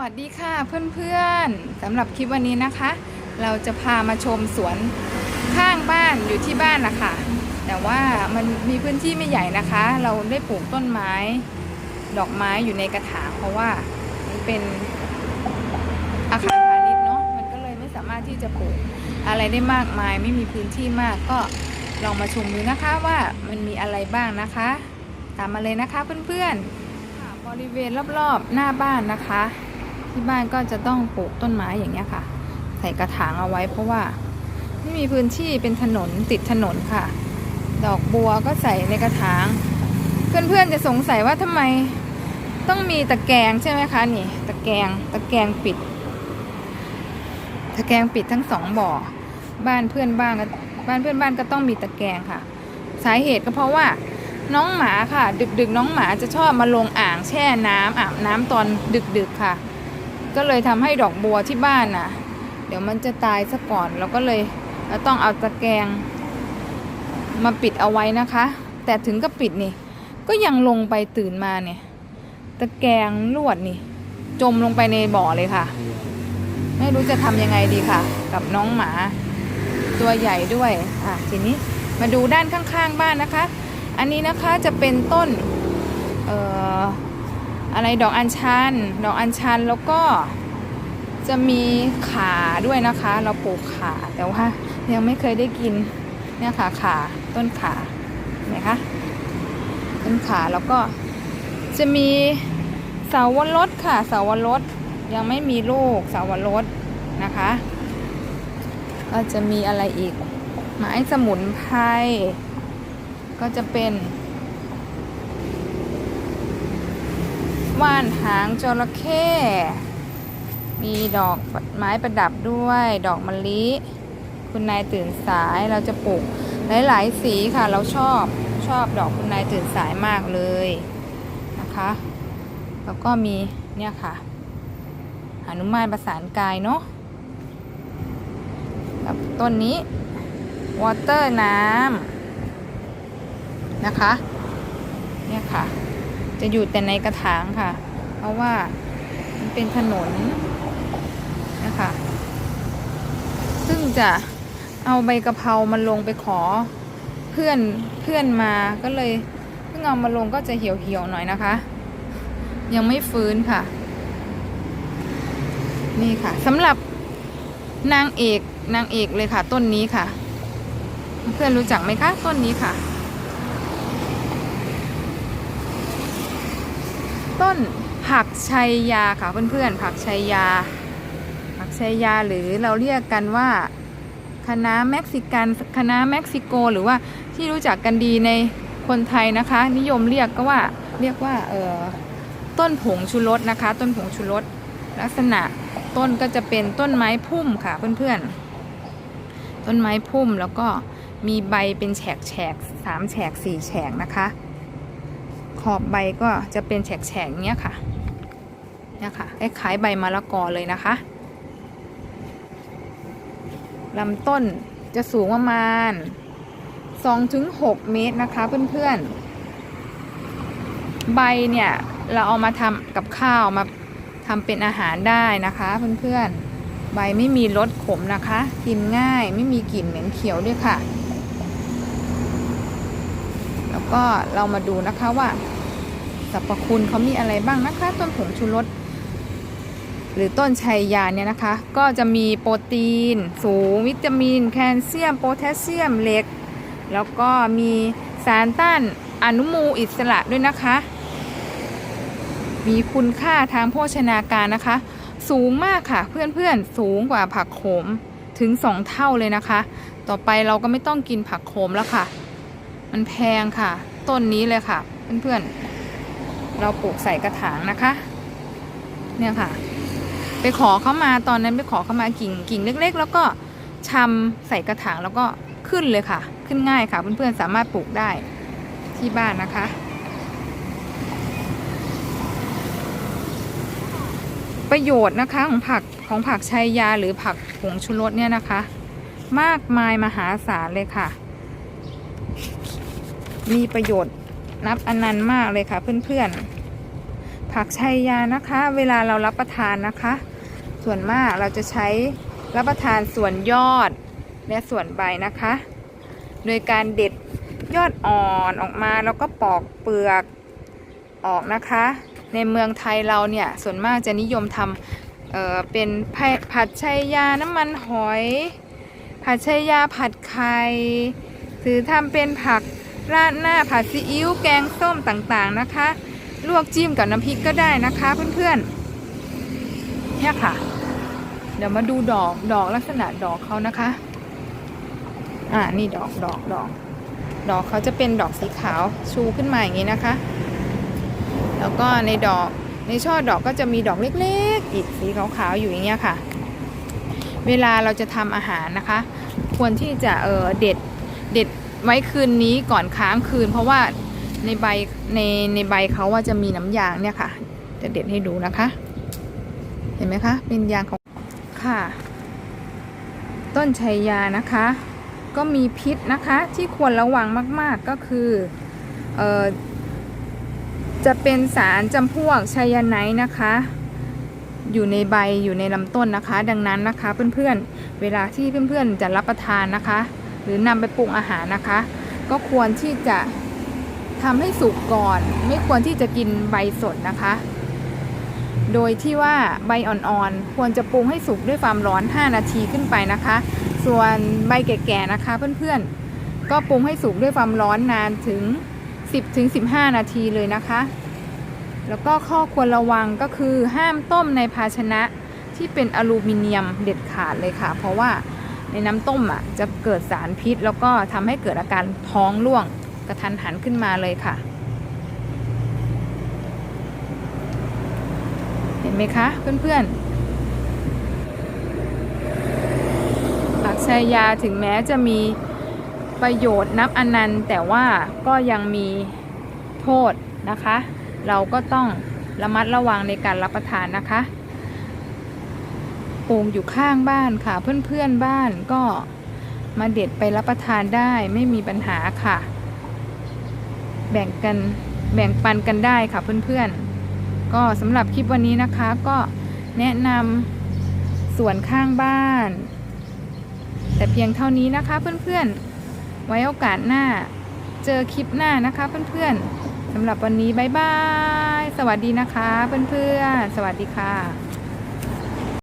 วัสดีค่ะเพื่อนๆสำหรับคลิปวันนี้นะคะ เราจะพามาชมสวนข้างบ้านอยู่ที่บ้านนะคะแต่ว่ามันมีพื้นที่ไม่ใหญ่นะคะ เราได้ปลูกต้นไม้ ดอกไม้อยู่ในกระถางเพราะว่ามันเป็นอาคารพาณิชย์เนาะมันก็เลยไม่สามารถที่จะปลูกอะไรได้มากมายไม่มีพื้นที่มากก็ลองมาชมดูนะคะว่ามันมีอะไรบ้างนะคะ ตามมาเลยนะคะเพื่อนๆบริเวณรอบๆหน้าบ้านนะคะ ที่บ้านก็จะต้องปลูกต้นไม้อย่างเงี้ยค่ะ ใส่กระถางเอาไว้ เพราะว่าไม่มีพื้นที่เป็นถนนติดถนนค่ะ ดอกบัวก็ใส่ในกระถาง เพื่อนๆจะสงสัยว่าทำไมต้องมีตะแกรงใช่ไหมคะนี่ ตะแกรงตะแกรงปิด ตะแกรงปิดทั้งสองบ่อ บ้านเพื่อนบ้านก็บ้านเพื่อนบ้านก็ต้องมีตะแกรงค่ะ สาเหตุก็เพราะว่าน้องหมาค่ะ ดึกๆ น้องหมาจะชอบมาลงอ่างแช่น้ำอาบน้ำตอนดึกๆค่ะ ก็เลยทำให้ดอกบัวที่บ้านน่ะ เดี๋ยวมันจะตายซะก่อนเราก็เลยเต้องเอาตะแกรงมาปิดเอาไว้นะคะ แต่ถึงก็ปิดนี่ ก็ยังลงไปตื่นมาเนี่ย ตะแกรงลวดนี่ จมลงไปในบ่อเลยค่ะ ไม่รู้จะทำยังไงดีค่ะ กับน้องหมา ตัวใหญ่ด้วยอะทีนี้มาดูด้านข้างๆบ้านนะคะ อันนี้นะคะจะเป็นต้น เอ่อ อะไรดอกอัญชัน ดอกอัญชันแล้วก็จะมีขาด้วยนะคะ เราปลูกขาแต่ว่ายังไม่เคยได้กินเนี่ยค่ะขาต้นขาเห็นไหมคะต้นขาแล้วก็จะมีเสาวรสค่ะเสาวรสยังไม่มีลูกเสาวรสนะคะก็จะมีอะไรอีกไม้สมุนไพรก็จะเป็น ว่านหางจระเข้ มีดอกไม้ประดับด้วย ดอกมะลิ คุณนายตื่นสายเราจะปลูกหลาย ๆ สีค่ะ เราชอบชอบดอกคุณนายตื่นสายมากเลยนะคะ แล้วก็มีเนี่ยค่ะหนุมานประสานกายเนาะกับต้นนี้วอเตอร์น้ำนะคะเนี่ยค่ะ จะอยู่แต่ในกระถางค่ะ เพราะว่ามันเป็นถนนนะคะ ซึ่งจะเอาใบกะเพรามาลงไปขอเพื่อนเพื่อนมาก็เลยเพิ่งเอามาลงก็จะเหี่ยวเหี่ยวๆหน่อยนะคะ ยังไม่ฟื้นค่ะ นี่ค่ะสำหรับนางเอกนางเอกเลยค่ะ ต้นนี้ค่ะ เพื่อนรู้จักไหมคะ ต้นนี้ค่ะ ต้นผักชัยยาค่ะเพื่อนๆผักชัยยา ผักชัยยาหรือเราเรียกกันว่าคณะเม็กซิกันคณะเม็กซิโก หรือว่าที่รู้จักกันดีในคนไทยนะคะ นิยมเรียกก็ว่าเรียกว่าเออต้นผงชูรสนะคะ ต้นผงชูรสลักษณะต้นก็จะเป็นต้นไม้พุ่มค่ะเพื่อนๆ ต้นไม้พุ่มแล้วก็มีใบเป็นแฉกแฉกสามแฉกสี่แฉกนะคะ ขอบใบก็จะเป็นแฉกแฉกเนี้ยค่ะเนี่ยค่ะคล้ายๆใบมะละกอเลยนะคะลำต้นจะสูงประมาณ 2-6 เมตรนะคะเพื่อนๆ ใบเนี่ยเราเอามาทำกับข้าวมาทำเป็นอาหารได้นะคะเพื่อนๆ ใบไม่มีรสขมนะคะ กินง่ายไม่มีกลิ่นเหม็นเขียวด้วยค่ะ ก็เรามาดูนะคะว่าสรรพคุณเขามีอะไรบ้างนะคะ ต้นผงชูรสหรือต้นชัยยาเนี่ยนะคะ ก็จะมีโปรตีน สูงวิตามิน แคลเซียม โพแทสเซียมเหล็ก แล้วก็มีสารต้านอนุมูลอิสระด้วยนะคะ มีคุณค่าทางโภชนาการนะคะ สูงมากค่ะเพื่อนๆ สูงกว่าผักโขมถึง 2 เท่าเลยนะคะ ต่อไปเราก็ไม่ต้องกินผักโขมแล้วค่ะ มันแพงค่ะ ต้นนี้เลยค่ะ เพื่อนๆ เราปลูกใส่กระถางนะคะ เนี่ยค่ะ ไปขอเขามาตอนนั้นไปขอเขามากิ่งกิ่งเล็ก ๆ แล้วก็ชำใส่กระถางแล้วก็ขึ้นเลยค่ะ ขึ้นง่ายค่ะ เพื่อนๆสามารถปลูกได้ที่บ้านนะคะประโยชน์นะคะของผักของผักชัยยาหรือผักผงชูรสเนี่ยนะคะ มากมายมหาศาลเลยค่ะ มีประโยชน์นับอนันต์มากเลยค่ะเพื่อนๆ ผักชัยยานะคะ เวลาเรารับประทานนะคะ ส่วนมากเราจะใช้รับประทานส่วนยอดและส่วนใบนะคะ โดยการเด็ดยอดอ่อนออกมาแล้วก็ปอกเปลือกออกนะคะ ในเมืองไทยเราเนี่ยส่วนมากจะนิยมทำเเป็นผัดชัยยาน้ำมันหอย ผัดชัยยาผัดไข่หรือทำเป็นผัก ราดหน้าผัดซีอิ๊วแกงส้มต่างๆนะคะ ลวกจิ้มกับน้ำพริกก็ได้นะคะเพื่อนๆเนี่ยค่ะ เดี๋ยวมาดูดอกดอกลักษณะดอกเขานะคะ อ่านี่ดอกดอกดอก ดอกเขาจะเป็นดอกสีขาวชูขึ้นมาอย่างนี้นะคะ แล้วก็ในดอกในช่อดอกก็จะมีดอกเล็กๆอีกสีขาวๆอยู่อย่างเงี้ยค่ะ เวลาเราจะทำอาหารนะคะ ควรที่จะเออเด็ดเด็ด ไว้คืนนี้ก่อนค้างคืน เพราะว่าในใบในในใบเขาว่าจะมีน้ำยางเนี่ยค่ะ จะเด็ดให้ดูนะคะ เห็นไหมคะ เป็นยางของค่ะ ต้นชัยยานะคะ ก็มีพิษนะคะที่ควรระวังมาก ๆก็คือเออจะเป็นสารจำพวกไชยาไนท์นะคะ อยู่ในใบอยู่ในลำต้นนะคะ ดังนั้นนะคะเพื่อนๆเวลาที่เพื่อนๆจะรับประทานนะคะ รือนำไปปรุงอาหารนะคะ ก็ควรที่จะทำให้สุกก่อน ไม่ควรที่จะกินใบสดนะคะ โดยที่ว่าใบอ่อนๆ ควรจะปรุงให้สุกด้วยความร้อน 5 นาทีขึ้นไปนะคะ ส่วนใบแก่ๆนะคะเพื่อนๆ ก็ปรุงให้สุกด้วยความร้อนนานถึง 10-15 นาทีเลยนะคะ แล้วก็ข้อควรระวังก็คือห้ามต้มในภาชนะที่เป็นอลูมิเนียมเด็ดขาดเลยค่ะ เพราะว่า ในน้ำต้มอะจะเกิดสารพิษ แล้วก็ทำให้เกิดอาการท้องร่วงกระทันหันขึ้นมาเลยค่ะ เห็นไหมคะเพื่อนๆผักชายาถึงแม้จะมีประโยชน์นับอนันต์แต่ว่าก็ยังมีโทษนะคะ เราก็ต้องระมัดระวังในการรับประทานนะคะ ปลูกอยู่ข้างบ้านค่ะ เพื่อนๆบ้านก็มาเด็ดไปรับประทานได้ไม่มีปัญหาค่ะ แบ่งกันแบ่งปันกันได้ค่ะเพื่อนๆ ก็สำหรับคลิปวันนี้นะคะก็แนะนำสวนข้างบ้าน แต่เพียงเท่านี้นะคะเพื่อนๆ ไว้โอกาสหน้าเจอคลิปหน้านะคะเพื่อนๆสำหรับวันนี้บายบาย สวัสดีนะคะเพื่อนๆ สวัสดีค่ะ